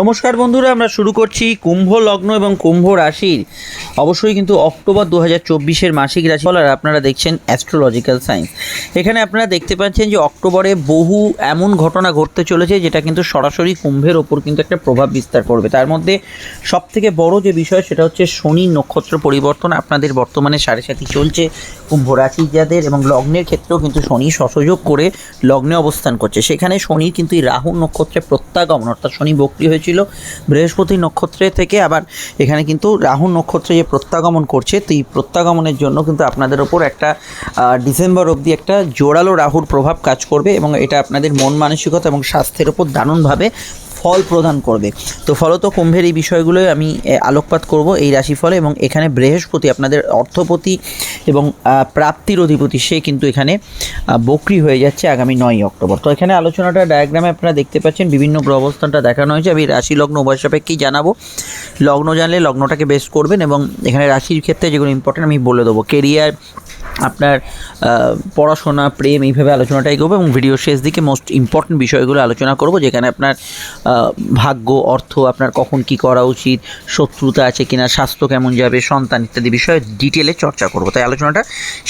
নমস্কার বন্ধুরা, আমরা শুরু করছি কুম্ভ লগ্ন এবং কুম্ভ রাশির। অবশ্যই কিন্তু অক্টোবর দু হাজার চব্বিশের মাসিক রাশি আর আপনারা দেখছেন অ্যাস্ট্রোলজিক্যাল সায়েন্স এখানে আপনারা দেখতে পাচ্ছেন যে অক্টোবরে বহু এমন ঘটনা ঘটতে চলেছে যেটা কিন্তু সরাসরি কুম্ভের ওপর কিন্তু একটা প্রভাব বিস্তার করবে। তার মধ্যে সব থেকে বড় যে বিষয় সেটা হচ্ছে শনি নক্ষত্র পরিবর্তন আপনাদের বর্তমানে সাড়ে সাথী চলছে। কুম্ভ রাশি যাদের এবং লগ্নের ক্ষেত্রেও কিন্তু শনি সসযোগ করে লগ্নে অবস্থান করছে। সেখানে শনির কিন্তু এই রাহু নক্ষত্রে প্রত্যাগমন অর্থাৎ শনি বক্রি হয়েছিল বৃহস্পতি নক্ষত্রে থেকে। আবার এখানে কিন্তু রাহু নক্ষত্রে যে প্রত্যাগমন করছে, তো এই প্রত্যাগমনের জন্য কিন্তু আপনাদের ওপর একটা ডিসেম্বর অবধি একটা জোরালো রাহুর প্রভাব কাজ করবে এবং এটা আপনাদের মন মানসিকতা এবং স্বাস্থ্যের ওপর দারুণভাবে ফল প্রদান করবে। তো ফলত কুম্ভের এই বিষয়গুলোই আমি আলোকপাত করব এই রাশিফলে এবং এখানে বৃহস্পতি আপনাদের অর্থপতি এবং প্রাপ্তির অধিপতি, সে কিন্তু এখানে বকরি হয়ে যাচ্ছে আগামী নয় অক্টোবর। তো এখানে আলোচনাটা ডায়াগ্রামে আপনারা দেখতে পাচ্ছেন, বিভিন্ন গ্রহ অবস্থানটা দেখানো হয়েছে। আমি রাশি লগ্ন উভয় সাপেক্ষেই জানাব। লগ্ন জানলে লগ্নটাকে বেস করবেন এবং এখানে রাশির ক্ষেত্রে যেগুলো ইম্পর্টেন্ট আমি বলে দেবো। কেরিয়ার আপনার পড়াশোনা, প্রেম এইভাবে আলোচনাটাই করব এবং ভিডিও শেষ দিকে মোস্ট ইম্পর্টেন্ট বিষয়গুলো আলোচনা করব, যেখানে আপনার ভাগ্য, অর্থ, আপনার কখন কি করা উচিত, শত্রুতা আছে কিনা, স্বাস্থ্য কেমন যাবে, সন্তান ইত্যাদি বিষয়ে ডিটেলে চর্চা করব। তাই আলোচনাটা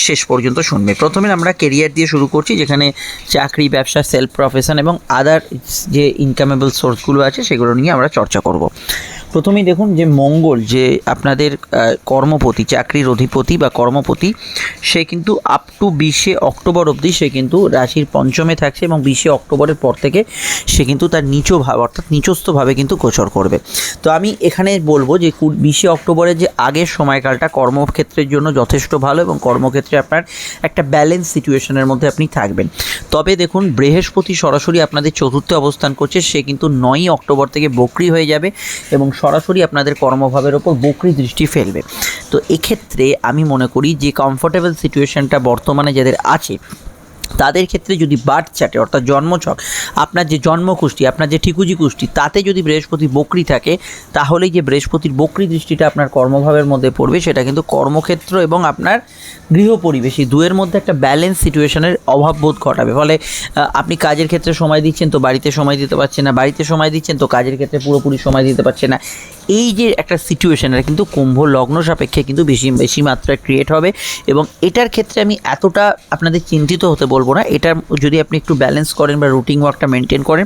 শেষ পর্যন্ত শুনবে। প্রথমে আমরা কেরিয়ার দিয়ে শুরু করছি, যেখানে চাকরি, ব্যবসা সেলফ প্রফেশন এবং আদার যে ইনকামেবল সোর্সগুলো আছে, সেগুলো নিয়ে আমরা চর্চা করব। প্রথমেই দেখুন যে মঙ্গল, যে আপনাদের কর্মপতি, চাকরির অধিপতি বা কর্মপতি, সে কিন্তু আপ টু বিশে অক্টোবর অবধি সে কিন্তু রাশির পঞ্চমে থাকছে এবং বিশে অক্টোবরের পর থেকে সে কিন্তু তার নিচু ভাব, অর্থাৎ নিচস্থভাবে কিন্তু গোচর করবে। তো আমি এখানে বলব যে বিশে অক্টোবরের যে আগের সময়কালটা কর্মক্ষেত্রের জন্য যথেষ্ট ভালো এবং কর্মক্ষেত্রে আপনার একটা ব্যালেন্স সিচুয়েশনের মধ্যে আপনি থাকবেন। তবে দেখুন, বৃহস্পতি সরাসরি আপনাদের চতুর্থে অবস্থান করছে, সে কিন্তু নয়ই অক্টোবর থেকে বকরি হয়ে যাবে এবং সরাসরি আপনাদের কর্মভাবের ওপর বকরি দৃষ্টি ফেলবে। তো এক্ষেত্রে আমি মনে করি যে কমফোর্টেবল সিচুয়েশনটা বর্তমানে যাদের আছে তাদের ক্ষেত্রে যদি বার্থ চার্টে অর্থাৎ জন্মছক, আপনার যে জন্মকুষ্টি, আপনার যে ঠিকুজি কুষ্টি, তাতে যদি বৃহস্পতি বকরি থাকে, তাহলেই যে বৃহস্পতির বকরি দৃষ্টিটা আপনার কর্মভাবের মধ্যে পড়বে, সেটা কিন্তু কর্মক্ষেত্র এবং আপনার গৃহ পরিবেশ। এই দুয়ের মধ্যে একটা ব্যালেন্স সিচুয়েশনের অভাব বোধ ঘটাবে। ফলে আপনি কাজের ক্ষেত্রে সময় দিচ্ছেন তো বাড়িতে সময় দিতে পারছেন না, বাড়িতে সময় দিচ্ছেন তো কাজের ক্ষেত্রে পুরোপুরি সময় দিতে পারছেন না। এই যে একটা সিচুয়েশন এটা কিন্তু কুম্ভ লগ্ন সাপেক্ষে কিন্তু বেশি বেশি মাত্রায় ক্রিয়েট হবে এবং এটার ক্ষেত্রে আমি এতটা আপনাদের চিন্তিত হতে বলব না। এটা যদি আপনি একটু ব্যালেন্স করেন বা রুটিন ওয়ার্কটা মেনটেন করেন,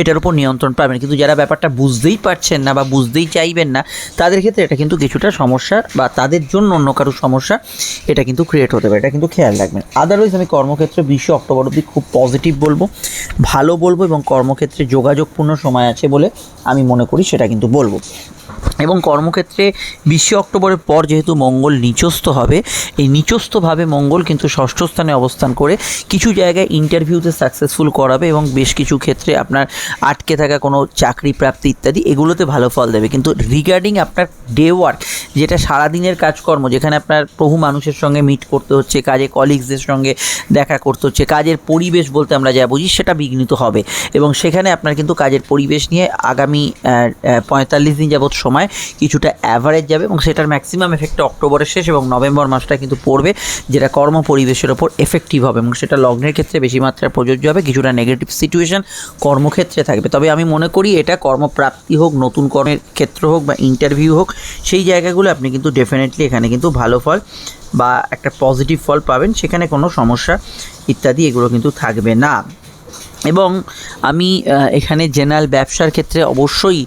এটার উপর নিয়ন্ত্রণ পাবেন। কিন্তু যারা ব্যাপারটা বুঝতেই পারছেন না বা বুঝতেই চাইবেন না, তাদের ক্ষেত্রে এটা কিন্তু কিছুটা সমস্যা বা তাদের জন্য অন্য কারও সমস্যা, এটা কিন্তু ক্রিয়েট হতে পারে। এটা কিন্তু খেয়াল রাখবেন। আদারওয়াইজ আমি কর্মক্ষেত্রে বিশে অক্টোবর অবধি খুব পজিটিভ বলব, ভালো বলব এবং কর্মক্ষেত্রে যোগাযোগপূর্ণ সময় আছে বলে আমি মনে করি সেটা কিন্তু বলব। এবং কর্মক্ষেত্রে বিশে অক্টোবরের পর যেহেতু মঙ্গল নিচস্থ হবে, এই নিচস্থভাবে মঙ্গল কিন্তু ষষ্ঠ স্থানে অবস্থান করে কিছু জায়গায় ইন্টারভিউতে সাকসেসফুল করাবে এবং বেশ কিছু ক্ষেত্রে আপনার আটকে থাকা কোনো চাকরি প্রাপ্তি ইত্যাদি এগুলোতে ভালো ফল দেবে। কিন্তু রিগার্ডিং আপনার ডে ওয়ার্ক যেটা সারাদিনের কাজকর্ম, যেখানে আপনার বহু মানুষের সঙ্গে মিট করতে হচ্ছে, কাজে কলিগসদের সঙ্গে দেখা করতে হচ্ছে, কাজের পরিবেশ বলতে আমরা যা বুঝি সেটা বিঘ্নিত হবে। এবং সেখানে আপনার কিন্তু কাজের পরিবেশ নিয়ে আগামী পঁয়তাল্লিশ দিন যাবৎ সময় কিছুটা অ্যাভারেজ যাবে এবং সেটার ম্যাক্সিমাম এফেক্ট অক্টোবরের শেষ এবং নভেম্বর মাসটা কিন্তু পড়বে, যেটা কর্ম পরিবেশের ওপর এফেক্টিভ হবে এবং সেটা লগ্নের ক্ষেত্রে বেশি মাত্রায় প্রযোজ্য হবে, কিছুটা নেগেটিভ সিচুয়েশন কর্মক্ষেত্রে থাকবে। তবে আমি মনে করি এটা কর্মপ্রাপ্তি হোক, নতুন কর্মের ক্ষেত্র হোক বা ইন্টারভিউ হোক, সেই জায়গাগুলো আপনি কিন্তু ডেফিনেটলি এখানে কিন্তু ভালো ফল বা একটা পজিটিভ ফল পাবেন, সেখানে কোনো সমস্যা ইত্যাদি এগুলো কিন্তু থাকবে না। এবং আমি এখানে জেনারেল ব্যবসার ক্ষেত্রে অবশ্যই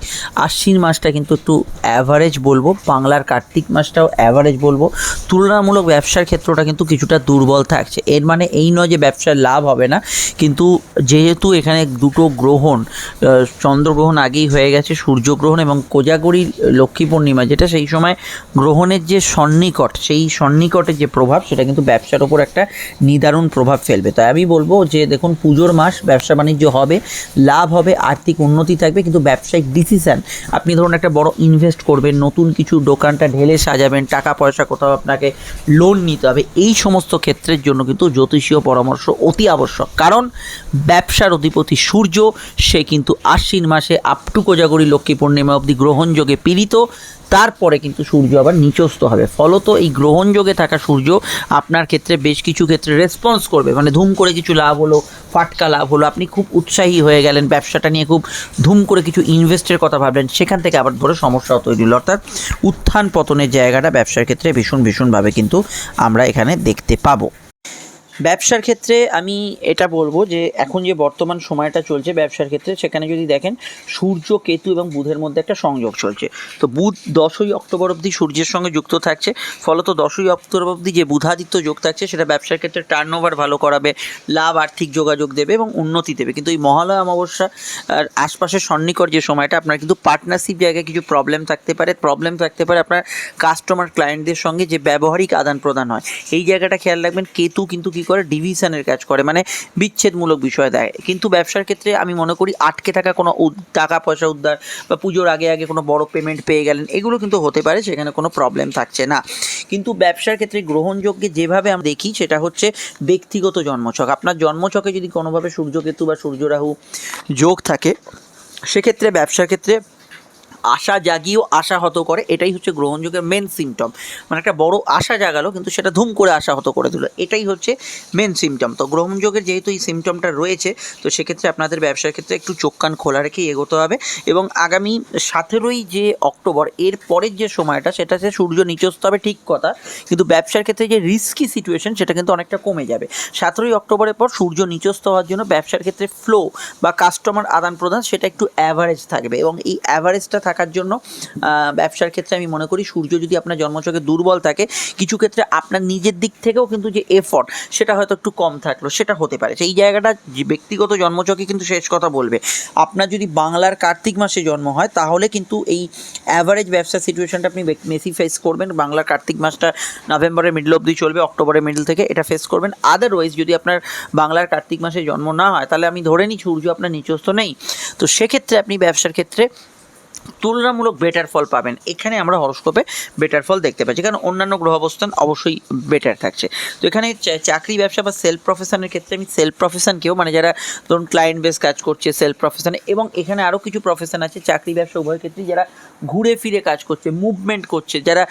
আশ্বিন মাসটা কিন্তু একটু অ্যাভারেজ বলব, বাংলার কার্তিক মাসটাও অ্যাভারেজ বলব। তুলনামূলক ব্যবসার ক্ষেত্রটা কিন্তু কিছুটা দুর্বল থাকছে। এর মানে এই নয় যে ব্যবসার লাভ হবে না, কিন্তু যেহেতু এখানে দুটো গ্রহণ চন্দ্রগ্রহণ আগেই হয়ে গেছে, সূর্যগ্রহণ এবং কোজাগরি লক্ষ্মী পূর্ণিমা, যেটা সেই সময় গ্রহণের যে সন্নিকট, সেই সন্নিকটের যে প্রভাব, সেটা কিন্তু ব্যবসার ওপর একটা নিদারুণ প্রভাব ফেলবে। তাই আমি বলব যে, দেখুন, পুজোর মাস ব্যবসা বাণিজ্য হবে, লাভ হবে, আর্থিক উন্নতি থাকবে, কিন্তু ব্যবসায়িক ডিসিশন আপনি ধরুন একটা বড় ইনভেস্ট করবেন, নতুন কিছু দোকানটা ঢেলে সাজাবেন, টাকা পয়সা কোথাও আপনাকে লোন নিতে হবে, এই সমস্ত ক্ষেত্রের জন্য কিন্তু জ্যোতিষীয় পরামর্শ অতি আবশ্যক। কারণ ব্যবসার অধিপতি সূর্য, সে কিন্তু আশ্বিন মাসে আপ টু কোজাগরি লক্ষ্মী পূর্ণিমা অবধি গ্রহণযোগে পীড়িত তারপরে কিন্তু সূর্য আবার নিচস্থ হবে। ফলত এই গ্রহণযোগে থাকা সূর্য আপনার ক্ষেত্রে বেশ কিছু ক্ষেত্রে রেসপন্স করবে। মানে ধুম করে কিছু লাভ হলো, ফাটকা লাভ হলো, আপনি খুব উৎসাহী হয়ে গেলেন, ব্যবসাটা নিয়ে খুব ধুম করে কিছু ইনভেস্টের কথা ভাবলেন, সেখান থেকে আবার ধরে সমস্যাও তৈরি হলো। অর্থাৎ উত্থান পতনের জায়গাটা ব্যবসার ক্ষেত্রে ভীষণ ভীষণভাবে কিন্তু আমরা এখানে দেখতে পাবো। ব্যবসার ক্ষেত্রে আমি এটা বলব যে, এখন যে বর্তমান সময়টা চলছে ব্যবসার ক্ষেত্রে, সেখানে যদি দেখেন সূর্য, কেতু এবং বুধের মধ্যে একটা সংযোগ চলছে। তো বুধ দশই অক্টোবর অবধি সূর্যের সঙ্গে যুক্ত থাকছে, ফলত দশই অক্টোবর অবধি যে বুধাদিত্য যোগ থাকছে, সেটা ব্যবসার ক্ষেত্রে টার্ন ওভার ভালো করাবে, লাভ, আর্থিক যোগাযোগ দেবে এবং উন্নতি দেবে। কিন্তু এই মহালয়া অমাবস্যা আর আশপাশের সন্নিকট যে সময়টা, আপনার কিন্তু পার্টনারশিপ জায়গায় কিছু প্রবলেম থাকতে পারে প্রবলেম থাকতে পারে আপনার কাস্টমার ক্লায়েন্টদের সঙ্গে যে ব্যবহারিক আদান প্রদান হয়। এই জায়গাটা খেয়াল রাখবেন, কেতু কিন্তু কী করে ডিভিশনের কাজ করে মানে বিচ্ছেদমূলক বিষয় দেয়। কিন্তু ব্যবসার ক্ষেত্রে আমি মনে করি আটকে থাকা কোনো টাকা পয়সা উদ্ধার বা পুজোর আগে আগে কোনো বড় পেমেন্ট পেয়ে গেলেন, এগুলো কিন্তু হতে পারে, সেখানে কোনো প্রবলেম থাকছে না। কিন্তু ব্যবসার ক্ষেত্রে গ্রহণযোগ্যে যেভাবে আমরা দেখি, সেটা হচ্ছে ব্যক্তিগত জন্মছক। আপনার জন্মছকে যদি কোনোভাবে সূর্যকেতু বা সূর্যরাহু যোগ থাকে, সেক্ষেত্রে ব্যবসার ক্ষেত্রে আশা জাগিয়েও আশাহত করে, এটাই হচ্ছে গ্রহণযোগের মেন সিমটম মানে একটা বড় আশা জাগালো, কিন্তু সেটা ধুম করে আশাহত করে দিল। এটাই হচ্ছে মেন সিমটম তো গ্রহণযোগের যেহেতু এই সিমটমটা রয়েছে, তো সেক্ষেত্রে আপনাদের ব্যবসার ক্ষেত্রে একটু চোখ কান খোলা রেখেই এগোতে হবে। এবং আগামী সতেরোই যে অক্টোবর, এর পরের যে সময়টা, সেটা হচ্ছে সূর্য নিচস্ত হবে, ঠিক কথা। কিন্তু ব্যবসার ক্ষেত্রে যে রিস্কি সিচুয়েশন সেটা কিন্তু অনেকটা কমে যাবে। সতেরোই অক্টোবরের পর সূর্য নিচস্ত হওয়ার জন্য ব্যবসার ক্ষেত্রে ফ্লো বা কাস্টমার আদান প্রদান সেটা একটু অ্যাভারেজ থাকবে। এবং এই অ্যাভারেজটা থাকার জন্য ব্যবসার ক্ষেত্রে আমি মনে করি সূর্য যদি আপনার জন্মচকে দুর্বল থাকে, কিছু ক্ষেত্রে আপনার নিজের দিক থেকেও কিন্তু যে এফর্ট সেটা হয়তো একটু কম থাকল, সেটা হতে পারে। সেই জায়গাটা ব্যক্তিগত জন্মচকে কিন্তু শেষ কথা বলবে। আপনার যদি বাংলার কার্তিক মাসে জন্ম হয়, তাহলে কিন্তু এই অ্যাভারেজ ব্যবসা সিচুয়েশনটা আপনি মেসি ফেস করবেন। বাংলার কার্তিক মাসটা নভেম্বরের মিডল অবধি চলবে, অক্টোবরের মিডল থেকে এটা ফেস করবেন। আদারওয়াইজ যদি আপনার বাংলার কার্তিক মাসে জন্ম না হয়, তাহলে আমি ধরে নিই সূর্য আপনার নিচস্থ নেই। তো সেক্ষেত্রে আপনি ব্যবসার ক্ষেত্রে তুলনামূলক বেটার ফল পাবেন। এখানে আমরা হরস্কোপে বেটার ফল দেখতে পাচ্ছি, কারণ অন্যান্য গ্রহ অবস্থান অবশ্যই বেটার থাকছে। তো এখানে চাকরি ব্যবসা বা সেলফ প্রফেশনের ক্ষেত্রে আমি সেলফ প্রফেশনকেও মানে যারা ধরুন ক্লায়েন্ট বেস কাজ করছে সেলফ প্রফেশনে এবং এখানে আরও কিছু প্রফেশন আছে, চাকরি ব্যবসা উভয় ক্ষেত্রে যারা ঘুরে ফিরে কাজ করছে মুভমেন্ট করছে, যারা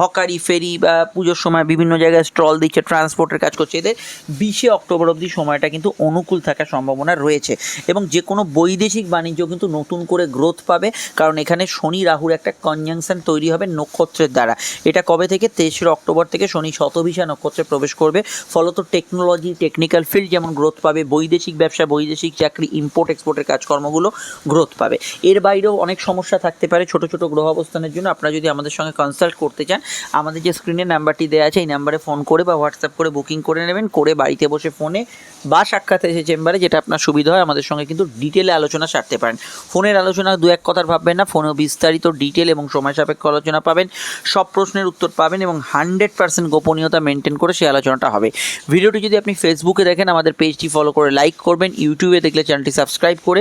হকারি, ফেরি বা পুজোর সময় বিভিন্ন জায়গায় স্টল দিচ্ছে ট্রান্সপোর্টের কাজ করছে, এদের বিশে অক্টোবর অবধি সময়টা কিন্তু অনুকূল থাকার সম্ভাবনা রয়েছে। এবং যে কোনো বৈদেশিক বাণিজ্য কিন্তু নতুন করে গ্রোথ পাবে, কারণ এখানে শনি, রাহুর একটা কনজাংশন তৈরি হবে নক্ষত্রের দ্বারা। এটা কবে থেকে? তেইশে অক্টোবর থেকে শনি শতভিষা নক্ষত্রে প্রবেশ করবে। ফলত টেকনোলজি টেকনিক্যাল ফিল্ড যেমন গ্রোথ পাবে, বৈদেশিক ব্যবসা, বৈদেশিক চাকরি ইম্পোর্ট এক্সপোর্টের কাজকর্মগুলো গ্রোথ পাবে। এর বাইরেও অনেক সমস্যা থাকতে পারে ছোট ছোট গ্রহ অবস্থানের জন্য। আপনারা যদি আমাদের সঙ্গে কনসাল্ট করতে চান, আমাদের যে স্ক্রিনে নাম্বারটি দেওয়া আছে, এই নাম্বারে ফোন করে বা হোয়াটসঅ্যাপ করে বুকিং করে নেবেন। করে বাড়িতে বসে ফোনে বা সাক্ষাৎ এসে চেম্বারে, যেটা আপনার সুবিধা হয়, আমাদের সঙ্গে কিন্তু ডিটেলে আলোচনা সারতে পারেন। ফোনের আলোচনা দু এক কথার ভাববেন না, ফোনেও বিস্তারিত ডিটেল এবং সময় সাপেক্ষ আলোচনা পাবেন। সব প্রশ্নের উত্তর পাবেন এবং হান্ড্রেড পার্সেন্ট গোপনীয়তা মেনটেন করে সেই আলোচনাটা হবে। ভিডিওটি যদি আপনি ফেসবুকে দেখেন, আমাদের পেজটি ফলো করে লাইক করবেন। ইউটিউবে দেখলে চ্যানেলটি সাবস্ক্রাইব করে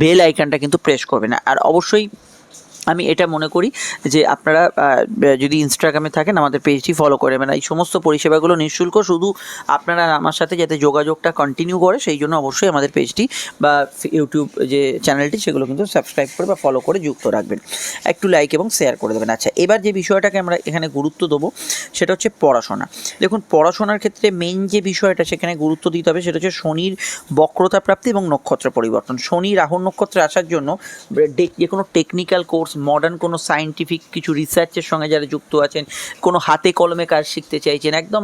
বেল আইকনটা কিন্তু প্রেস করবেন। আর অবশ্যই আমি এটা মনে করি যে আপনারা যদি ইনস্টাগ্রামে থাকেন, আমাদের পেজটি ফলো করে নেবেন। এই সমস্ত পরিষেবাগুলো নিঃশুল্ক, শুধু আপনারা আমার সাথে যাতে যোগাযোগটা কন্টিনিউ করে, সেই জন্য অবশ্যই আমাদের পেজটি বা ইউটিউব যে চ্যানেলটি সেগুলো কিন্তু সাবস্ক্রাইব করে বা ফলো করে যুক্ত রাখবেন। একটু লাইক এবং শেয়ার করে দেবেন। আচ্ছা এবার যে বিষয়টাকে আমরা এখানে গুরুত্ব দেবো, সেটা হচ্ছে পড়াশোনা। দেখুন, পড়াশোনার ক্ষেত্রে মেন যে বিষয়টা, সেখানে গুরুত্ব দিতে হবে, সেটা হচ্ছে শনির বক্রতা প্রাপ্তি এবং নক্ষত্র পরিবর্তন। শনি রাহুর নক্ষত্রে আসার জন্য, যে কোনো টেকনিক্যাল কোর্স মডার্ন কোনো সায়েন্টিফিক কিছু রিসার্চের সঙ্গে যারা যুক্ত আছেন, কোনো হাতে কলমে কাজ শিখতে চাইছেন, একদম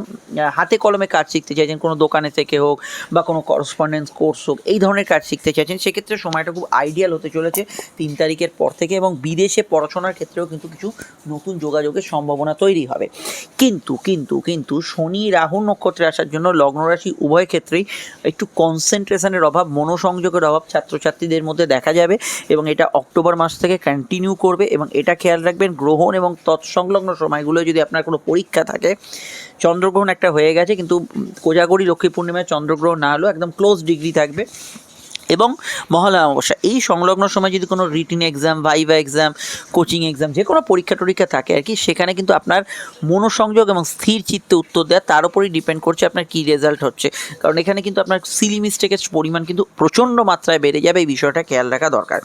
হাতে কলমে কাজ শিখতে চাইছেন, কোনো দোকানে থেকে হোক বা কোনো করসপন্ডেন্স কোর্স হোক, এই ধরনের কাজ শিখতে চাইছেন, সেক্ষেত্রে সময়টা খুব আইডিয়াল হতে চলেছে তিন তারিখের পর থেকে এবং বিদেশে পড়াশোনার ক্ষেত্রেও কিন্তু কিছু নতুন যোগাযোগের সম্ভাবনা তৈরি হবে। কিন্তু কিন্তু কিন্তু শনি, রাহু নক্ষত্রে আসার জন্য লগ্ন রাশি উভয় ক্ষেত্রেই একটু কনসেন্ট্রেশনের অভাব, মনোসংযোগের অভাব ছাত্রছাত্রীদের মধ্যে দেখা যাবে এবং এটা অক্টোবর মাস থেকে কন্টিনিউ করবে এবং এটা খেয়াল রাখবেন, গ্রহণ এবং তৎসংলগ্ন সময়গুলো যদি আপনার কোনো পরীক্ষা থাকে, চন্দ্রগ্রহণ একটা হয়ে গেছে, কিন্তু কোজাগরি লক্ষ্মী পূর্ণিমায় চন্দ্রগ্রহণ না হলেও একদম ক্লোজ ডিগ্রি থাকবে। এবং মহালয়া অমাবস্যা। এই সংলগ্ন সময় যদি কোনো written exam viva exam coaching exam যে কোনো পরীক্ষা টরীক্ষা থাকে আর কি, সেখানে কিন্তু আপনার মনোসংযোগ এবং স্থির চিত্তে উত্তর দেওয়া, তার উপরই ডিপেন্ড করছে আপনার কী রেজাল্ট হচ্ছে। কারণ এখানে কিন্তু আপনার সিলি মিস্টেকের পরিমাণ কিন্তু প্রচণ্ড মাত্রায় বেড়ে যাবে, এই বিষয়টা খেয়াল রাখা দরকার।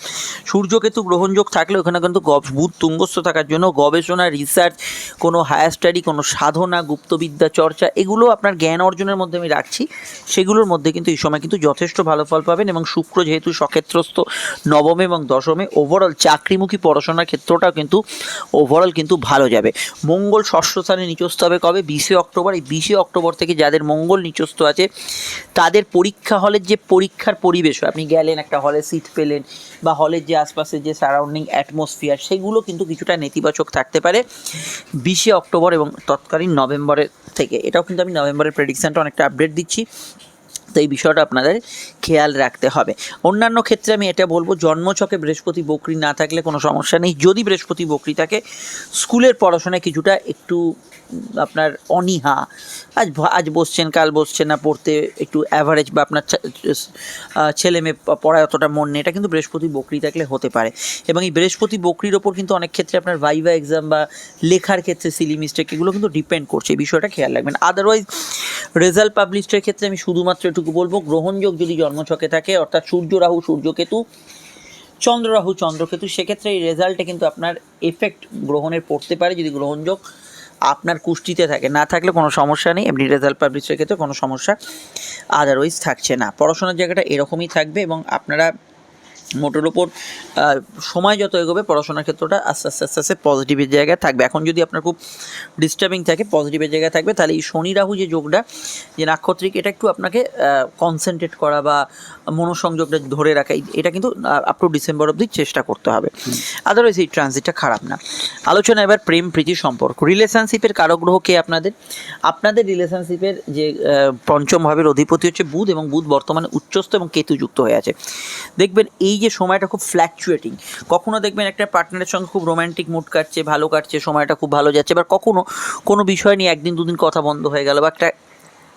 সূর্যকেতু গ্রহণযোগ থাকলে ওখানে কিন্তু গব- বুধ তুঙ্গস্থ থাকার জন্য গবেষণা রিসার্চ কোনো হায়ার স্টাডি কোনো সাধনা, গুপ্তবিদ্যা, চর্চা, এগুলো আপনার জ্ঞান অর্জনের মধ্যে আমি রাখছি। সেগুলোর মধ্যে কিন্তু এই সময় কিন্তু যথেষ্ট ভালো ফল পাবেন এবং শুক্র যেহেতু সক্ষেত্রস্থ নবমে এবং দশমে ওভারঅল চাকরিমুখী পড়াশোনার ক্ষেত্রটাও কিন্তু ওভারঅল কিন্তু ভালো যাবে। মঙ্গল ষষ্ঠ স্থানে নিচস্থ হবে কবে? বিশে অক্টোবর। এই বিশে অক্টোবর থেকে যাদের মঙ্গল নিচস্থ আছে, তাদের পরীক্ষা হলের যে পরীক্ষার পরিবেশ আপনি গেলেন একটা হলে সিট পেলেন বা হলের যে আশপাশের যে সারাউন্ডিং অ্যাটমসফিয়ার সেগুলো কিন্তু কিছুটা নেতিবাচক থাকতে পারে বিশে অক্টোবর এবং তৎকালীন নভেম্বরের থেকে। এটাও কিন্তু আমি নভেম্বরের প্রেডিকশানটা অনেকটা আপডেট দিচ্ছি। তো এই বিষয়টা আপনাদের খেয়াল রাখতে হবে। অন্যান্য ক্ষেত্রে আমি এটা বলব, জন্মছকে বৃহস্পতি বকরি না থাকলে কোনো সমস্যা নেই। যদি বৃহস্পতি বকরি থাকে, স্কুলের পড়াশোনায় কিছুটা একটু আপনার অনীহা, আজ আজ বসছেন, কাল বসছেন না পড়তে, একটু অ্যাভারেজ বা আপনার ছেলে মেয়ে পড়ায় অতটা মন নেই, এটা কিন্তু বৃহস্পতি বকরি থাকলে হতে পারে। এবং এই বৃহস্পতি বকরির ওপর কিন্তু অনেক ক্ষেত্রে আপনার ভাইভা এক্সাম বা লেখার ক্ষেত্রে সিলি মিস্টেক এগুলো কিন্তু ডিপেন্ড করছে। এই বিষয়টা খেয়াল রাখবেন। আদারওয়াইজ রেজাল্ট পাবলিশের ক্ষেত্রে আমি শুধুমাত্র এটুকু বলব গ্রহণযোগ যদি জন্মছকে থাকে, অর্থাৎ সূর্য রাহু সূর্যকেতু চন্দ্র রাহু চন্দ্রকেতু সেক্ষেত্রে এই রেজাল্টে কিন্তু আপনার এফেক্ট গ্রহণের পড়তে পারে যদি গ্রহণযোগ আপনার কুষ্টিতে থাকে। না থাকলে কোনো সমস্যা নেই, এমনি রেজাল্ট পাবলিশের ক্ষেত্রে কোনো সমস্যা আদারওয়াইজ থাকছে না। পড়াশোনার জায়গাটা এরকমই থাকবে এবং আপনারা মোটের ওপর সময় যত এগোবে পড়াশোনার ক্ষেত্রটা আস্তে আস্তে আস্তে আস্তে পজিটিভের জায়গায় থাকবে। এখন যদি আপনার খুব ডিস্টার্বিং থাকে পজিটিভের জায়গায় থাকবে তাহলে এই শনি রাহু যে যোগটা যে নাক্ষত্রিক এটা একটু আপনাকে কনসেন্ট্রেট করা বা মনোসংযোগটা ধরে রাখা এটা কিন্তু আপ টু ডিসেম্বর অবধি চেষ্টা করতে হবে। আদারওয়াইজ এই ট্রানজিটটা খারাপ না। আলোচনা এবার প্রেম প্রীতি সম্পর্ক। রিলেশনশিপের কারগ্রহ কে আপনাদের? আপনাদের রিলেশনশিপের যে আহ, পঞ্চম ভাবের অধিপতি হচ্ছে বুধ এবং বুধ বর্তমানে উচ্চস্থ এবং কেতুযুক্ত হয়ে আছে। দেখবেন এই যে সময়টা খুব ফ্ল্যাকচুয়েটিং কখনো দেখবেন একটা পার্টনারের সঙ্গে খুব রোম্যান্টিক মুড কাটছে, ভালো কাটছে, সময়টা খুব ভালো যাচ্ছে এবার কখনো কোনো বিষয় নিয়ে একদিন দুদিন কথা বন্ধ হয়ে গেল, বা একটা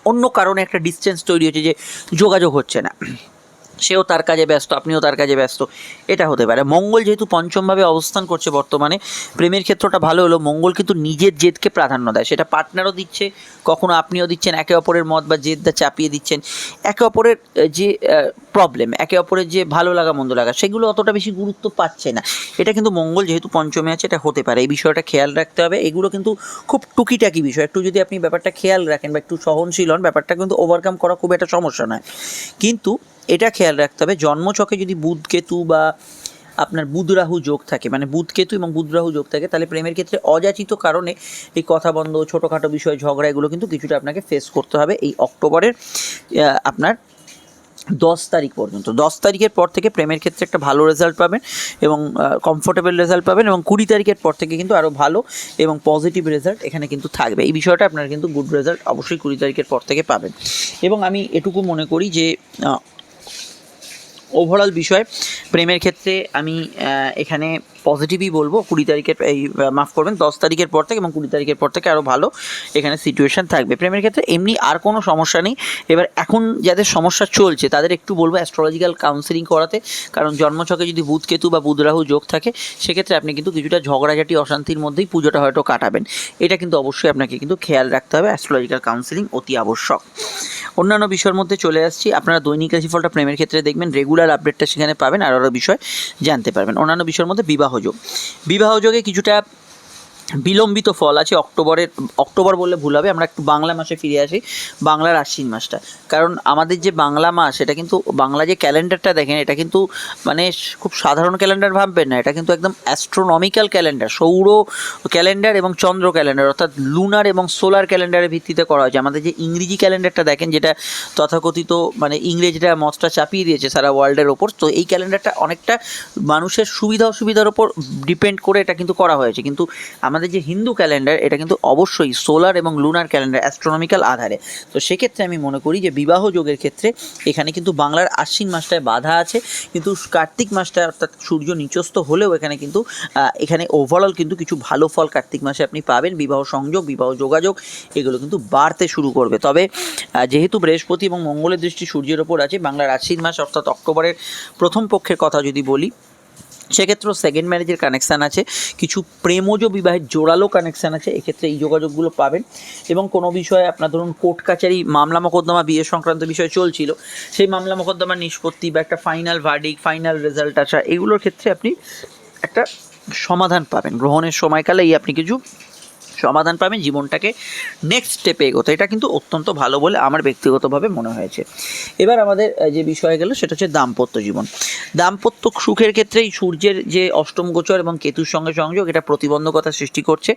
অন্য কারণে একটা ডিস্টেন্স তৈরি হচ্ছে যে যোগাযোগ হচ্ছে না। সেও তার কাজে ব্যস্ত, আপনিও তার কাজে ব্যস্ত। এটা হতে পারে। মঙ্গল যেহেতু পঞ্চমভাবে অবস্থান করছে বর্তমানে, প্রেমের ক্ষেত্রটা ভালো হলো মঙ্গল কিন্তু নিজের জেদকে প্রাধান্য দেয়। সেটা পার্টনারও দিচ্ছে, কখনো আপনিও দিচ্ছেন, একে অপরের মত বা জেদটা চাপিয়ে দিচ্ছেন। একে অপরের যে প্রবলেম একে অপরের যে ভালো লাগা, মন্দ লাগা, সেগুলো অতটা বেশি গুরুত্ব পাচ্ছে না। এটা কিন্তু মঙ্গল যেহেতু পঞ্চমে আছে, এটা হতে পারে। এই বিষয়টা খেয়াল রাখতে হবে। এগুলো কিন্তু খুব টুকিটাকি বিষয়। একটু যদি আপনি ব্যাপারটা খেয়াল রাখেন বা একটু সহনশীল হন, ব্যাপারটা কিন্তু ওভারকাম করা খুব একটা সমস্যা নয়। কিন্তু এটা খেয়াল রাখতে হবে, জন্মচকে যদি বুধ কেতু বা আপনার বুধ রাহু যোগ থাকে মানে বুধ কেতু এবং বুধ রাহু যোগ থাকে, তাহলে প্রেমের ক্ষেত্রে অযাচিত কারণে এই কথা বন্ধ, ছোটোখাটো বিষয়, ঝগড়া, এগুলো কিন্তু কিছুটা আপনাকে ফেস করতে হবে এই অক্টোবরের আপনার দশ তারিখ পর্যন্ত। দশ তারিখের পর থেকে প্রেমের ক্ষেত্রে একটা ভালো রেজাল্ট পাবেন এবং কমফোর্টেবল রেজাল্ট পাবেন এবং কুড়ি তারিখের পর থেকে কিন্তু আরও ভালো এবং পজিটিভ রেজাল্ট এখানে কিন্তু থাকবে। এই বিষয়টা আপনার কিন্তু গুড রেজাল্ট অবশ্যই কুড়ি তারিখের পর থেকে পাবেন। এবং আমি এটুকু মনে করি যে ওভারঅল বিষয় প্রেমের ক্ষেত্রে আমি এখানে পজিটিভই বলব, কুড়ি তারিখের, এই মাফ করবেন, দশ তারিখের পর থেকে এবং কুড়ি তারিখের পর থেকে আরও ভালো এখানে সিচুয়েশান থাকবে। প্রেমের ক্ষেত্রে এমনি আর কোনো সমস্যা নেই। এবার এখন যাদের সমস্যা চলছে, তাদের একটু বলব অ্যাস্ট্রোলজিক্যাল কাউন্সিলিং করাতে। কারণ জন্মছকে যদি বুধ কেতু বা বুধ রাহু যোগ থাকে, সেক্ষেত্রে আপনি কিন্তু কিছুটা ঝগড়াঝাটি, অশান্তির মধ্যেই পুজোটা হয়তো কাটাবেন। এটা কিন্তু অবশ্যই আপনাকে কিন্তু খেয়াল রাখতে হবে অ্যাস্ট্রোলজিক্যাল কাউন্সিলিং অতি আবশ্যক। অন্যান্য বিষয়ের মধ্যে চলে আসছি। আপনারা দৈনিক রাশিফলটা প্রেমের ক্ষেত্রে দেখবেন রেগুলার আপডেটটা সেখানে পাবেন। আর আরও বিষয় জানতে পারবেন। অন্যান্য বিষয়ের মধ্যে বিবাহযোগ বিবাহযোগে কিছুটা বিলম্বিত ফল আছে, অক্টোবরের, অক্টোবর বললে ভুল হবে, আমরা একটু বাংলা মাসে ফিরে আসি, বাংলার আশ্বিন মাসটা। কারণ আমাদের যে বাংলা মাস, এটা কিন্তু বাংলা যে ক্যালেন্ডারটা দেখেন, এটা কিন্তু মানে খুব সাধারণ ক্যালেন্ডার ভাববেন না, এটা কিন্তু একদম অ্যাস্ট্রোনমিক্যাল ক্যালেন্ডার, সৌর ক্যালেন্ডার এবং চন্দ্র ক্যালেন্ডার, অর্থাৎ লুনার এবং সোলার ক্যালেন্ডারের ভিত্তিতে করা হয়েছে। আমাদের যে ইংরেজি ক্যালেন্ডারটা দেখেন, যেটা তথাকথিত মানে ইংরেজরা মতটা চাপিয়ে দিয়েছে সারা ওয়ার্ল্ডের ওপর, তো এই ক্যালেন্ডারটা অনেকটা মানুষের সুবিধা অসুবিধার ওপর ডিপেন্ড করে এটা কিন্তু করা হয়েছে। কিন্তু আমাদের যে হিন্দু ক্যালেন্ডার, এটা কিন্তু অবশ্যই সোলার এবং লুনার ক্যালেন্ডার অ্যাস্ট্রোনমিক্যাল আধারে। তো সেক্ষেত্রে আমি মনে করি যে বিবাহ যোগের ক্ষেত্রে এখানে কিন্তু বাংলার আশ্বিন মাসটায় বাধা আছে, কিন্তু কার্তিক মাসটায় অর্থাৎ সূর্য নিচস্থ হলেও এখানে কিন্তু এখানে ওভারঅল কিন্তু কিছু ভালো ফল কার্তিক মাসে আপনি পাবেন। বিবাহ সংযোগ, বিবাহ যোগাযোগ, এগুলো কিন্তু বাড়তে শুরু করবে। তবে যেহেতু বৃহস্পতি এবং মঙ্গলের দৃষ্টি সূর্যের ওপর আছে, বাংলার আশ্বিন মাস অর্থাৎ অক্টোবরের প্রথম পক্ষের কথা যদি বলি সেক্ষেত্রেও সেকেন্ড ম্যারেজের কানেকশান আছে, কিছু প্রেমজ বিবাহের জোরালো কানেকশান আছে, এক্ষেত্রে এই যোগাযোগগুলো পাবেন। এবং কোনো বিষয়ে আপনার ধরুন কোর্ট কাচারি মামলা মোকদ্দমা, বিয়ে সংক্রান্ত বিষয় চলছিল, সেই মামলা মোকদ্দমার নিষ্পত্তি বা একটা ফাইনাল ভার্ডিক ফাইনাল রেজাল্ট আসা, এগুলোর ক্ষেত্রে আপনি একটা সমাধান পাবেন। গ্রহণের সময়কালেই আপনি কিছু সমাধান পাবেন জীবনটাকে নেক্সট স্টেপে এগোতে। এটা কিন্তু অত্যন্ত ভালো বলে আমার ব্যক্তিগতভাবে মনে হয়েছে। এবার আমাদের যে বিষয় গেল, সেটা হচ্ছে দাম্পত্য জীবন। দাম্পত্য সুখের ক্ষেত্রে এই সূর্যের যে অষ্টম গোচর এবং কেতুর সঙ্গে সংযোগ, এটা প্রতিবন্ধকতা সৃষ্টি করছে।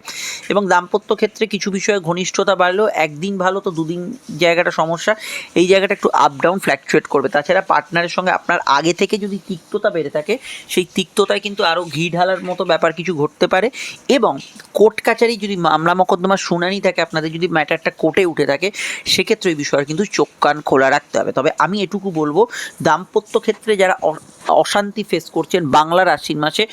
এবং দাম্পত্য ক্ষেত্রে কিছু বিষয়ে ঘনিষ্ঠতা বাড়লেও একদিন ভালো তো দুদিন জায়গাটা সমস্যা। এই জায়গাটা একটু আপ ডাউন ফ্ল্যাকচুয়েট করবে। তাছাড়া পার্টনারের সঙ্গে আপনার আগে থেকে যদি তিক্ততা বেড়ে থাকে, সেই তিক্ততায় কিন্তু আরও ঘি ঢালার মতো ব্যাপার কিছু ঘটতে পারে। এবং কোর্ট কাচারি যদি মামলা মকদ্দমা শুনানি থাকে আপনাদের যদি ম্যাটারটা কোর্টে উঠে থাকে, সেক্ষেত্রে এই বিষয়ে কিন্তু চোখ কান খোলা রাখতে হবে। তবে আমি এটুকু বলব, দাম্পত্য ক্ষেত্রে যারা অশান্তি ফেস করছেন বাংলার আশ্বিন মাসে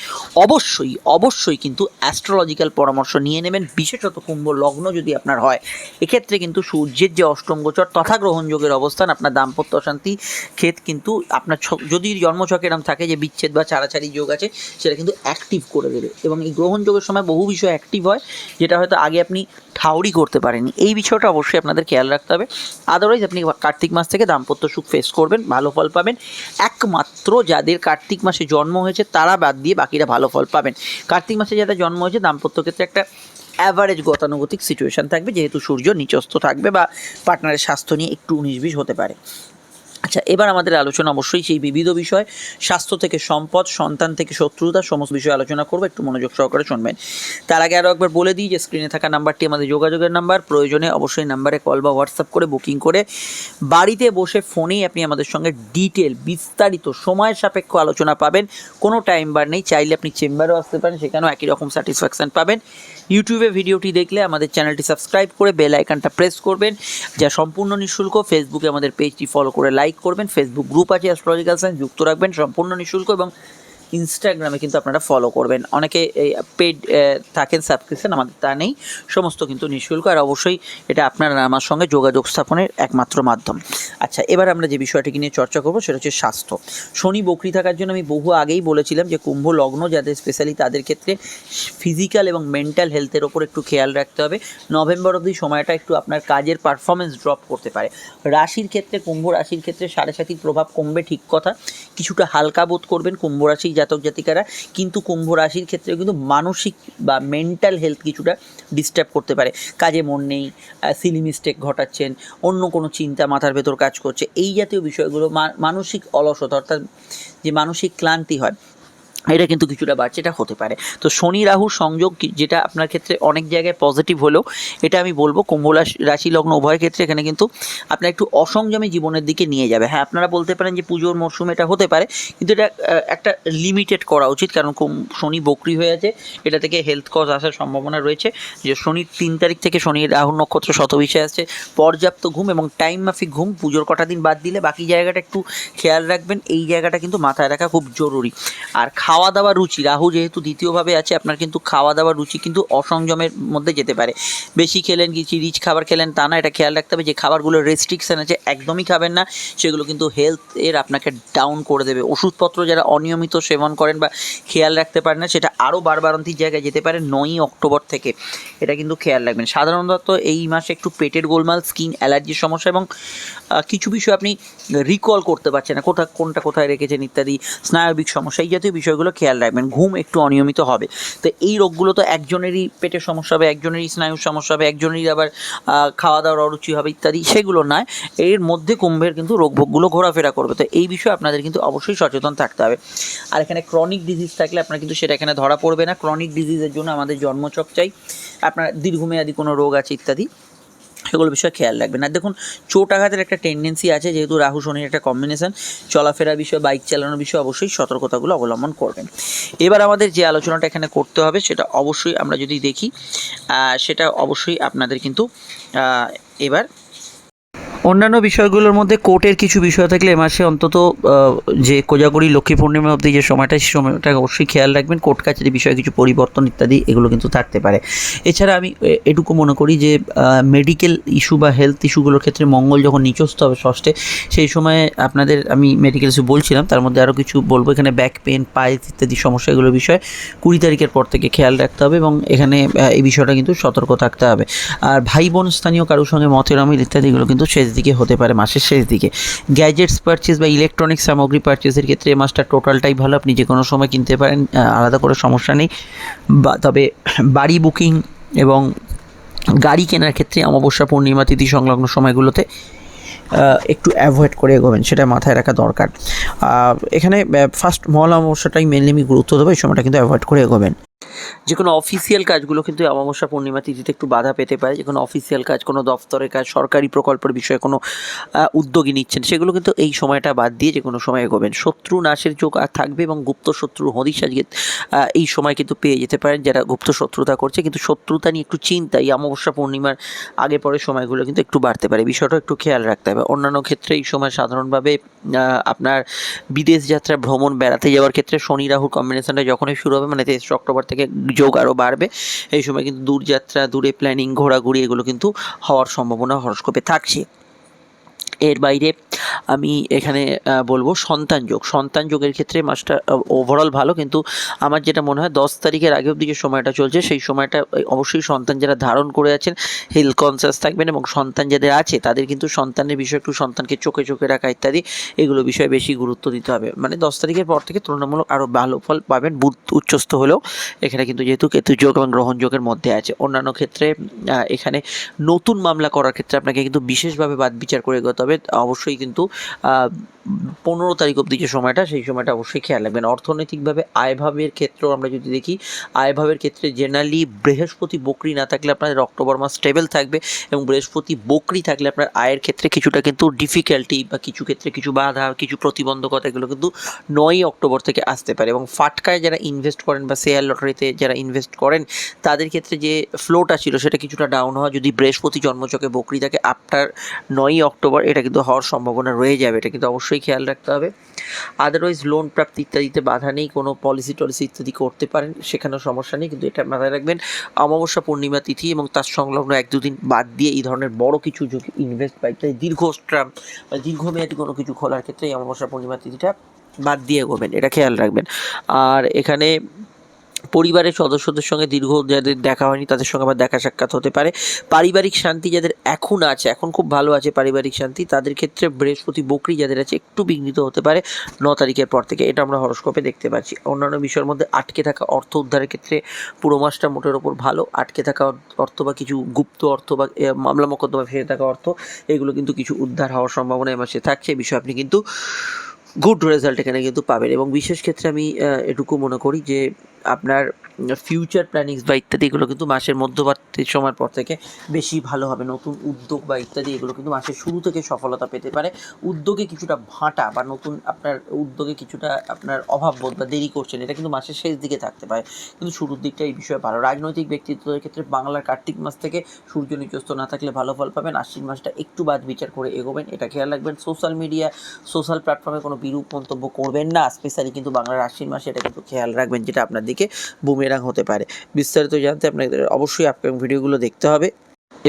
অবশ্যই অবশ্যই কিন্তু অ্যাস্ট্রোলজিক্যাল পরামর্শ নিয়ে নেবেন, বিশেষত কুম্ভ লগ্ন যদি আপনার হয়। এক্ষেত্রে কিন্তু সূর্যের যে অষ্টম গোচর, তথা গ্রহণযোগের অবস্থান, আপনার দাম্পত্য অশান্তি ক্ষেত কিন্তু আপনার যদি জন্মছক এরম থাকে যে বিচ্ছেদ বা ছাড়াছাড়ি যোগ আছে, সেটা কিন্তু অ্যাক্টিভ করে দেবে। এবং এই গ্রহণযোগের সময় বহু বিষয় অ্যাক্টিভ হয়, যেটা হয়তো আগে আপনি ঠাউরি করতে পারেনি। এই বিষয়টা অবশ্যই আপনাদের খেয়াল রাখতে হবে। আদারওয়াইজ আপনি কার্তিক মাস থেকে দাম্পত্য সুখ ফেস করবেন, ভালো ফল পাবেন। একমাত্র যাদের কার্তিক মাসে জন্ম হয়েছে, তারা বাদ দিয়ে বাকিরা ভালো ফল পাবেন। কার্তিক মাসে যাদের জন্ম হয়েছে, দাম্পত্য ক্ষেত্রে একটা অ্যাভারেজ গতানুগতিক সিচুয়েশান থাকবে। যেহেতু সূর্য নিচস্থ থাকবে বা পার্টনারের স্বাস্থ্য নিয়ে একটু উনিশ বিশ হতে পারে। আচ্ছা এবার আমাদের আলোচনা অবশ্যই সেই বিবিধ বিষয়, স্বাস্থ্য থেকে সম্পদ, সন্তান থেকে শত্রুতা, সমস্ত বিষয়ে আলোচনা করব, একটু মনোযোগ সহকারে শুনবেন। তার আগে আরও একবার বলে দিই যে স্ক্রিনে থাকা নাম্বারটি, আমাদের যোগাযোগের নাম্বার, প্রয়োজনে অবশ্যই নাম্বারে কল বা হোয়াটসঅ্যাপ করে বুকিং করে বাড়িতে বসে ফোনেই আপনি আমাদের সঙ্গে ডিটেল বিস্তারিত, সময় সাপেক্ষ আলোচনা পাবেন। কোনো টাইম বার নেই, চাইলে আপনি চেম্বারেও আসতে পারেন, সেখানেও একই রকম স্যাটিসফ্যাকশান পাবেন। ইউটিউবে ভিডিওটি দেখলে আমাদের চ্যানেলটি সাবস্ক্রাইব করে বেল আইকনটা প্রেস করবেন। যা সম্পূর্ণ নিঃশুল্ক ফেসবুকে আমাদের পেজটি ফলো করে লাইক করবেন ফেসবুক গ্রুপ আছে অ্যাস্ট্রোলজিক্যাল সায়েন্স যুক্ত রাখবেন সম্পূর্ণ নিঃশুল্ক এবং ইনস্টাগ্রামে কিন্তু আপনারা ফলো করবেন। অনেকে, এই পেড থাকেন সাবস্ক্রিপশন আমাদের তা নেই। সমস্ত কিন্তু নিঃশুল্ক। আর অবশ্যই এটা আপনার আমার সঙ্গে যোগাযোগ স্থাপনের একমাত্র মাধ্যম। আচ্ছা এবার আমরা যে বিষয়টিকে নিয়ে চর্চা করব, সেটা হচ্ছে স্বাস্থ্য। শনি বকরি থাকার জন্য আমি বহু আগেই বলেছিলাম যে কুম্ভ লগ্ন, যাদের স্পেশালি তাদের ক্ষেত্রে ফিজিক্যাল এবং মেন্টাল হেলথের ওপর একটু খেয়াল রাখতে হবে। নভেম্বর অবধি সময়টা একটু আপনার কাজের পারফরমেন্স ড্রপ করতে পারে। রাশির ক্ষেত্রে, কুম্ভ রাশির ক্ষেত্রে সাড়ে সাতির প্রভাব কমবে, ঠিক কথা। কিছুটা হালকা বোধ করবেন, কুম্ভ রাশির জাতক জাতিকারা, কিন্তু কুম্ভ রাশির ক্ষেত্রে কিন্তু মানসিক বা মেন্টাল হেলথ কিছুটা ডিস্টার্ব করতে পারে। কাজে মন নেই সিলি মিস্টেক ঘটাচ্ছেন, অন্য কোনো চিন্তা মাথার ভেতর কাজ করছে। এই জাতীয় বিষয়গুলো মানসিক অলসতা অর্থাৎ যে মানসিক ক্লান্তি হয় এটা কিন্তু কিছুটা বাড়ছে এটা হতে পারে। তো শনি রাহুর সংযোগ যেটা আপনার ক্ষেত্রে অনেক জায়গায় পজিটিভ হলেও এটা আমি বলব। কুম্ভ রাশি- লগ্ন উভয় ক্ষেত্রে এখানে কিন্তু আপনার একটু অসংযমী জীবনের দিকে নিয়ে যাবে। হ্যাঁ আপনারা বলতে পারেন যে পুজোর মরশুম এটা হতে পারে, কিন্তু এটা একটা লিমিটেড করা উচিত, কারণ শনি বকরি হয়ে আছে, এটা থেকে হেলথ কজ আসার সম্ভাবনা রয়েছে। যে শনির তিন তারিখ থেকে শনি রাহুর নক্ষত্র শত শতবিশে আসছে, পর্যাপ্ত ঘুম এবং টাইম মাফিক ঘুম, পুজোর কটা দিন বাদ দিলে বাকি জায়গাটা একটু খেয়াল রাখবেন, এই জায়গাটা কিন্তু মাথায় রাখা খুব জরুরি। আর খাওয়া দাওয়া রুচি। রাহু যেহেতু দ্বিতীয়ভাবে আছে, আপনার কিন্তু খাওয়া দাওয়া রুচি কিন্তু অসংযমের মধ্যে যেতে পারে। বেশি খেলেন, কিছু রিচ খাবার খেলেন, তা না, এটা খেয়াল রাখতে হবে যে খাবারগুলো রেস্ট্রিকশান আছে, একদমই খাবেন না। সেগুলো কিন্তু হেলথ এর আপনাকে ডাউন করে দেবে। ওষুধপত্র যারা অনিয়মিত সেবন করেন বা খেয়াল রাখতে পারেন না, সেটা আরও বারবারন্তির জায়গায় যেতে পারে নয়ই অক্টোবর থেকে। এটা কিন্তু খেয়াল রাখবেন। সাধারণত এই মাসে একটু পেটের গোলমাল স্কিন অ্যালার্জির সমস্যা এবং কিছু বিষয় আপনি রিকল করতে পারছেন না, কোথা, কোনটা কোথায় রেখেছেন ইত্যাদি, স্নায়বিক সমস্যা, এই জাতীয় বিষয়গুলো খেয়াল রাখবেন, ঘুম একটু অনিয়মিত হবে। তো এই রোগগুলো তো একজনেরই পেটের সমস্যা হবে, একজনেরই স্নায়ুর সমস্যা হবে, একজনেরই আবার খাওয়া দাওয়ার অরুচি হবে ইত্যাদি, সেগুলো নয় এর মধ্যে কুম্ভের কিন্তু রোগভোগগুলো ঘোরাফেরা করবে। তো এই বিষয়ে আপনাদের কিন্তু অবশ্যই সচেতন থাকতে হবে। আর এখানে ক্রনিক ডিজিজ থাকলে আপনার কিন্তু সেটা এখানে ধরা পড়বে না। ক্রনিক ডিজিজের জন্য আমাদের জন্মচক চাই। আপনার দীর্ঘমেয়াদী কোনো রোগ আছে ইত্যাদি। সেগুলো বিষয়ে খেয়াল রাখবেন। আর দেখুন, চোট আঘাতের একটা টেন্ডেন্সি আছে, যেহেতু রাহু শনির একটা কম্বিনেশন চলাফেরা বিষয়ে বাইক চালানোর বিষয়ে অবশ্যই সতর্কতাগুলো অবলম্বন করবেন। এবার আমাদের যে আলোচনাটা এখানে করতে হবে, সেটা অবশ্যই আমরা যদি দেখি সেটা অবশ্যই আপনাদের কিন্তু এবার অন্যান্য বিষয়গুলোর মধ্যে কোর্টের কিছু বিষয় থাকলে এ মাসে অন্তত যে কোজাগরি লক্ষ্মী পূর্ণিমা অবধি যে সময়টা সেই সময়টা অবশ্যই খেয়াল রাখবেন। কোর্ট কাছারি বিষয়ে কিছু পরিবর্তন ইত্যাদি, এগুলো কিন্তু থাকতে পারে। এছাড়া আমি এটুকু মনে করি যে মেডিকেল ইস্যু বা হেলথ ইস্যুগুলোর ক্ষেত্রে মঙ্গল যখন নিচস্ত হবে ষষ্ঠে, সেই সময়ে আপনাদের আমি মেডিকেল ইস্যু বলছিলাম, তার মধ্যে আরও কিছু বলব। এখানে ব্যাক পেন পাইলস ইত্যাদি সমস্যাগুলোর বিষয়ে কুড়ি তারিখের পর থেকে খেয়াল রাখতে হবে এবং এখানে এই বিষয়টা কিন্তু সতর্ক থাকতে হবে। আর ভাই বোন স্থানীয় কারোর সঙ্গে মতের অমিল ইত্যাদিগুলো কিন্তু শেষ দিকে হতে পারে মাসের শেষ দিকে। গ্যাজেটস পারচেস বা ইলেকট্রনিক সামগ্রী পারচেসের ক্ষেত্রে এই মাসটা টোটালটাই ভালো। আপনি যে কোনো সময় কিনতে পারেন আলাদা করে সমস্যা নেই। বা, তবে বাড়ি বুকিং এবং গাড়ি কেনার ক্ষেত্রে অমাবস্যা, পূর্ণিমা, তিথি সংলগ্ন সময়গুলোতে একটু অ্যাভয়েড করে এগোবেন, সেটা মাথায় রাখা দরকার। এখানে ফার্স্ট মহল অমাবস্যাটাই মেনলি আমি গুরুত্ব দেবো, এই সময়টা কিন্তু অ্যাভয়েড করে এগোবেন। যে কোনো অফিসিয়াল কাজগুলো কিন্তু অমাবস্যা পূর্ণিমা তিথিতে একটু বাধা পেতে পারে। যে কোনো অফিসিয়াল কাজ, কোনো দফতরের কাজ, সরকারি প্রকল্পের বিষয়ে কোনো উদ্যোগী নিচ্ছেন, সেগুলো কিন্তু এই সময়টা বাদ দিয়ে যে কোনো সময় এগোবেন। শত্রু নাশের যোগ আর থাকবে এবং গুপ্ত শত্রু হদিশ আজকে এই সময় কিন্তু পেয়ে যেতে পারেন যারা গুপ্ত শত্রুতা করছে। কিন্তু শত্রুতা নিয়ে একটু চিন্তা, এই অমাবস্যা পূর্ণিমার আগে পরে সময়গুলো কিন্তু একটু বাড়তে পারে। বিষয়টা একটু খেয়াল রাখতে হবে। অন্যান্য ক্ষেত্রে এই সময় সাধারণভাবে আপনার বিদেশ যাত্রা, ভ্রমণ, বেড়াতে যাওয়ার ক্ষেত্রে শনি রাহুর কম্বিনেশনটা যখনই শুরু হবে মানে তেইশে অক্টোবর থেকে যোগ আরও বাড়বে। এই সময় কিন্তু দূরযাত্রা দূরে প্ল্যানিং ঘোরাঘুরি এগুলো কিন্তু হওয়ার সম্ভাবনা হরস্কোপে থাকছে। এর বাইরে আমি এখানে বলব সন্তান যোগ। সন্তান যোগের ক্ষেত্রে মাসটা ওভারঅল ভালো, কিন্তু আমার যেটা মনে হয় দশ তারিখের আগে অবধি যে সময়টা চলছে, সেই সময়টা অবশ্যই সন্তান যারা ধারণ করে আছেন হেলথ কনসিয়াস থাকবেন এবং সন্তান যাদের আছে, তাদের কিন্তু সন্তানের বিষয়ে একটু সন্তানকে চোখে চোখে রাখা ইত্যাদি, এগুলো বিষয়ে বেশি গুরুত্ব দিতে হবে। মানে দশ তারিখের পর থেকে তুলনামূলক আরও ভালো ফল পাবেন, বুধ উচ্চস্থ হলেও। এখানে কিন্তু যেহেতু কেতু যোগ এবং গ্রহণ যোগের মধ্যে আছে। অন্যান্য ক্ষেত্রে এখানে নতুন মামলা করার ক্ষেত্রে আপনাকে কিন্তু বিশেষভাবে বাদ বিচার করে এগোতে হবে। অবশ্যই কিন্তু আহ, পনেরো তারিখ অবধি যে সময়টা সেই সময়টা অবশ্যই খেয়াল রাখবেন। অর্থনৈতিকভাবে আয়ভাবের ক্ষেত্রেও আমরা যদি দেখি আয়ভাবের ক্ষেত্রে জেনারেলি বৃহস্পতি বকরি না থাকলে আপনাদের অক্টোবর মাস স্টেবল থাকবে এবং বৃহস্পতি বকরি থাকলে আপনার আয়ের ক্ষেত্রে কিছুটা কিন্তু ডিফিকাল্টি বা কিছু ক্ষেত্রে কিছু বাধা কিছু প্রতিবন্ধকতা এগুলো কিন্তু নয়ই অক্টোবর থেকে আসতে পারে এবং ফাটকায় যারা ইনভেস্ট করেন বা শেয়ার লটারিতে যারা ইনভেস্ট করেন তাদের ক্ষেত্রে যে ফ্লোটা ছিল সেটা কিছুটা ডাউন হওয়া যদি বৃহস্পতি জন্মচকে বকরি থাকে আফটার নয়ই অক্টোবর এটা কিন্তু হওয়ার সম্ভাবনা রয়ে যাবে, এটা কিন্তু অবশ্যই খেয়াল রাখতে হবে। আদারওয়াইজ লোন প্রাপ্তি ইত্যাদিতে বাধা নেই, কোনো পলিসি টলিসি ইত্যাদি করতে পারেন, সেখানেও সমস্যা নেই, কিন্তু এটা মাথায় রাখবেন, অমাবস্যা পূর্ণিমা তিথি এবং তার সংলগ্ন এক দুদিন বাদ দিয়ে এই ধরনের বড় কিছু যদি ইনভেস্ট বা ইত্যাদি দীর্ঘ স্ট্রাম বা দীর্ঘমেয়াদী কোনো কিছু খোলার ক্ষেত্রে এই অমাবস্যা পূর্ণিমা তিথিটা বাদ দিয়ে এগোবেন, এটা খেয়াল রাখবেন। আর এখানে পরিবারের সদস্যদের সঙ্গে দীর্ঘ যাদের দেখা হয়নি, তাদের সঙ্গে আবার দেখা সাক্ষাৎ হতে পারে। পারিবারিক শান্তি যাদের এখন আছে, এখন খুব ভালো আছে পারিবারিক শান্তি, তাদের ক্ষেত্রে বৃহস্পতি বকরি যাদের আছে একটু বিঘ্নিত হতে পারে ন তারিখের পর থেকে। এটা আমরা হরস্কোপে দেখতে পাচ্ছি। অন্যান্য বিষয়ের মধ্যে আটকে থাকা অর্থ উদ্ধারের ক্ষেত্রে পুরো মাসটা মোটের ওপর ভালো। আটকে থাকা অর্থ বা কিছু গুপ্ত অর্থ বা মামলা মোকদ্দমা ফেসে থাকা অর্থ, এগুলো কিন্তু কিছু উদ্ধার হওয়ার সম্ভাবনা এ মাসে থাকছে। এই বিষয়ে আপনি কিন্তু গুড রেজাল্ট এখানে কিন্তু পাবেন। এবং বিশেষ ক্ষেত্রে আমি এটুকু মনে করি যে আপনার ফিউচার প্ল্যানিংস বা ইত্যাদি, এগুলো কিন্তু মাসের মধ্যবর্তী সময়ের পর থেকে বেশি ভালো হবে। নতুন উদ্যোগ বা ইত্যাদি, এগুলো কিন্তু মাসের শুরু থেকে সফলতা পেতে পারে। উদ্যোগে কিছুটা ভাঁটা বা নতুন আপনার উদ্যোগে কিছুটা আপনার অভাব বোধ বা দেরি করছেন, এটা কিন্তু মাসের শেষ দিকে থাকতে পারে। কিন্তু শুরুর দিকটা এই বিষয়ে ভালো। রাজনৈতিক ব্যক্তিত্বদের ক্ষেত্রে বাংলার কার্তিক মাস থেকে সূর্য নিচস্ত না থাকলে ভালো ফল পাবেন। আশ্বিন মাসটা একটু বাদ বিচার করে এগোবেন। এটা খেয়াল রাখবেন। সোশ্যাল মিডিয়া, সোশ্যাল প্ল্যাটফর্মে কোনো বিরূপ মন্তব্য করবেন না। স্পেশালি কিন্তু বাংলার আশ্বিন মাসে এটা কিন্তু খেয়াল রাখবেন, যেটা আপনার দিকে বুমেরাং হতে পারে। বিস্তারিত জানতে আপনাদের অবশ্যই আপকামিং ভিডিওগুলো দেখতে হবে।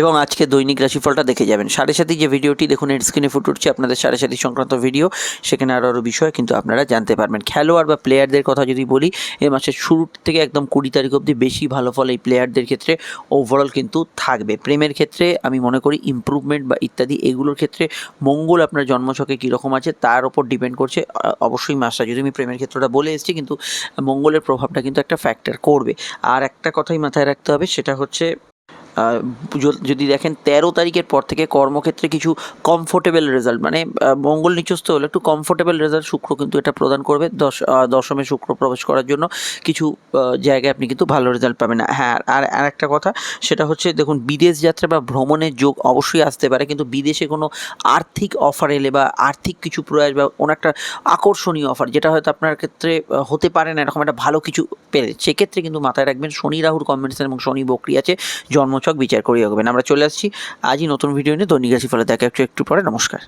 এবং আজকে দৈনিক রাশিফলটা দেখে যাবেন। সাড়ে সাথে যে ভিডিওটি, দেখুন, এর স্ক্রিনে ফুটে উঠছে আপনাদের সাড়ে সাথে সংক্রান্ত ভিডিও সেখানে আরও আরও বিষয় কিন্তু আপনারা জানতে পারবেন। খেলোয়াড় বা প্লেয়ারদের কথা যদি বলি এ মাসের শুরু থেকে একদম কুড়ি তারিখ অবধি বেশি ভালো ফল এই প্লেয়ারদের ক্ষেত্রে ওভারঅল কিন্তু থাকবে। প্রেমের ক্ষেত্রে আমি মনে করি ইমপ্রুভমেন্ট বা ইত্যাদি এগুলোর ক্ষেত্রে মঙ্গল আপনার জন্মছকে কীরকম আছে তার ওপর ডিপেন্ড করছে। অবশ্যই মাসটা যদি আমি প্রেমের ক্ষেত্রটা বলে এসেছি, কিন্তু মঙ্গলের প্রভাবটা কিন্তু একটা ফ্যাক্টর করবে। আর একটা কথাই মাথায় রাখতে হবে, সেটা হচ্ছে যদি দেখেন তেরো তারিখের পর থেকে কর্মক্ষেত্রে কিছু কমফোর্টেবল রেজাল্ট মানে মঙ্গল নিচস্থ হলে একটু কমফোর্টেবল রেজাল্ট শুক্র কিন্তু এটা প্রদান করবে দশ দশমে শুক্র প্রবেশ করার জন্য। কিছু জায়গায় আপনি কিন্তু ভালো রেজাল্ট পাবেন। হ্যাঁ আর আর একটা কথা, সেটা হচ্ছে দেখুন বিদেশ যাত্রা বা ভ্রমণের যোগ অবশ্যই আসতে পারে, কিন্তু বিদেশে কোনো আর্থিক অফার এলে বা আর্থিক কিছু প্রয়াস বা কোনো একটা আকর্ষণীয় অফার যেটা হয়তো আপনার ক্ষেত্রে হতে পারে না, এরকম একটা ভালো কিছু পেলে, সেক্ষেত্রে কিন্তু মাথায় রাখবেন শনি, রাহুর কম্বিনেশন এবং শনি বকরি আছে জন্মছক বিচার করিয়ে রাখবেন আমরা চলে আসছি। আজই নতুন ভিডিও নিয়ে। দৈনিক রাশিফলে দেখা একটু একটু পরে। নমস্কার।